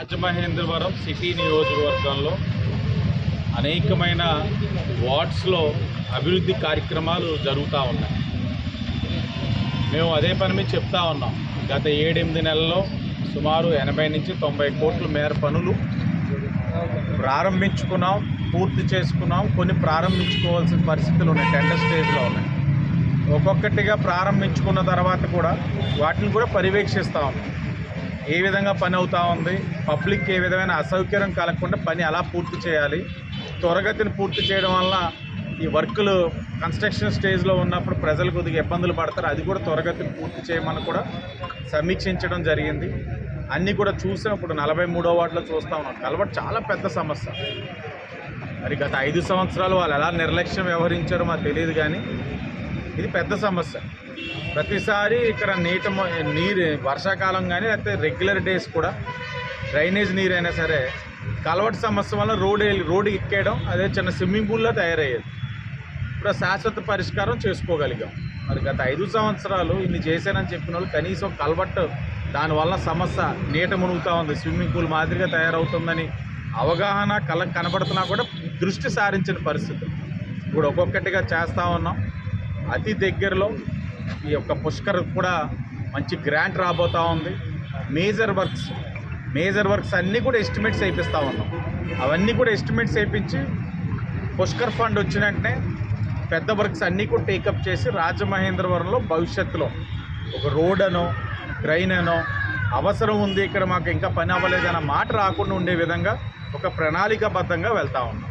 Rajamahendravaram city నియోజకవర్గంలో అనేకమైన వార్డ్స్లో అభివృద్ధి కార్యక్రమాలు జరుగుతూ ఉన్నాయి. మేము అదే పని మీద చెప్తా ఉన్నాం. గత ఏడెనిమిది నెలల్లో సుమారు ఎనభై నుంచి తొంభై కోట్ల మేర పనులు ప్రారంభించుకున్నాం పూర్తి చేసుకున్నాం. కొన్ని ప్రారంభించుకోవాల్సిన పరిస్థితులు ఉన్నాయి. టెండర్ స్టేజ్లో ఉన్నాయి. ఒక్కొక్కటిగా ప్రారంభించుకున్న తర్వాత కూడా వాటిని కూడా పర్యవేక్షిస్తూ ఉన్నాం. ఏ విధంగా పని అవుతా ఉంది? పబ్లిక్ ఏ విధమైన అసౌకర్యం కలగకుండా పని ఎలా పూర్తి చేయాలి? త్వరగతిని పూర్తి చేయడం వల్ల ఈ వర్కులు కన్స్ట్రక్షన్ స్టేజ్లో ఉన్నప్పుడు ప్రజలు కొద్దిగా ఇబ్బందులు పడతారు. అది కూడా త్వరగతిని పూర్తి చేయమని కూడా సమీక్షించడం జరిగింది. అన్నీ కూడా చూసాం. ఇప్పుడు నలభై మూడో వార్డులో చూస్తూ ఉన్నాం. కలవట్ చాలా పెద్ద సమస్య. మరి గత ఐదు సంవత్సరాలు వాళ్ళు ఎలా నిర్లక్ష్యం వ్యవహరించారో మాకు తెలియదు కానీ ఇది పెద్ద సమస్య. ప్రతిసారి ఇక్కడ నీట నీరు వర్షాకాలం కానీ లేకపోతే రెగ్యులర్ డేస్ కూడా డ్రైనేజ్ నీరు అయినా సరే కలవట్ సమస్య వల్ల రోడ్ రోడ్డు ఎక్కేయడం అదే చిన్న స్విమ్మింగ్ పూల్లో తయారయ్యేది. ఇప్పుడు శాశ్వత పరిష్కారం చేసుకోగలిగాం. మరి గత ఐదు సంవత్సరాలు ఇన్ని చేశానని చెప్పిన వాళ్ళు కనీసం కలవట్టు. దానివల్ల సమస్య నీట మునుగుతూ ఉంది. స్విమ్మింగ్ పూల్ మాదిరిగా తయారవుతుందని అవగాహన కళ్ళ కనబడుతున్నా కూడా దృష్టి సారించిన పరిస్థితి. ఇప్పుడు ఒక్కొక్కటిగా చేస్తూ ఉన్నాం. అతి దగ్గరలో ఈ యొక్క పుష్కర్ కూడా మంచి గ్రాంట్ రాబోతూ ఉంది. మేజర్ వర్క్స్ మేజర్ వర్క్స్ అన్నీ కూడా ఎస్టిమేట్స్ వేయిస్తూ ఉన్నాం. అవన్నీ కూడా ఎస్టిమేట్స్ వేయించి పుష్కర్ ఫండ్ వచ్చిన వెంటనే పెద్ద వర్క్స్ అన్నీ కూడా టేకప్ చేసి రాజమహేంద్రవరంలో భవిష్యత్తులో ఒక రోడ్ అనో డ్రైన్ అనో అవసరం ఉంది ఇక్కడ మాకు ఇంకా పని అవ్వలేదన్న మాట రాకుండా ఉండే విధంగా ఒక ప్రణాళికాబద్ధంగా వెళ్తా ఉన్నాం.